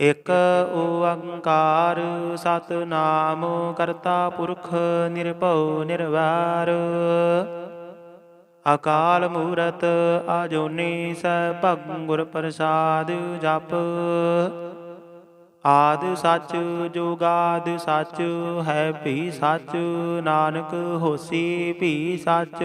ਇਕ ਓੰਕਾਰ ਸਤਨਾਮ ਕਰਤਾ ਪੁਰਖ ਨਿਰਭਉ ਨਿਰਵੈਰ। ਅਕਾਲ ਮੂਰਤ ਆਜੋਨੀ ਸੈਭੰ ਗੁਰ ਪ੍ਰਸਾਦ ਜਪ। ਆਦ ਸੱਚ ਜੁਗਾਦ ਸੱਚ, ਹੈ ਭੀ ਸੱਚ, ਨਾਨਕ ਹੋਸੀ ਭੀ ਸੱਚ।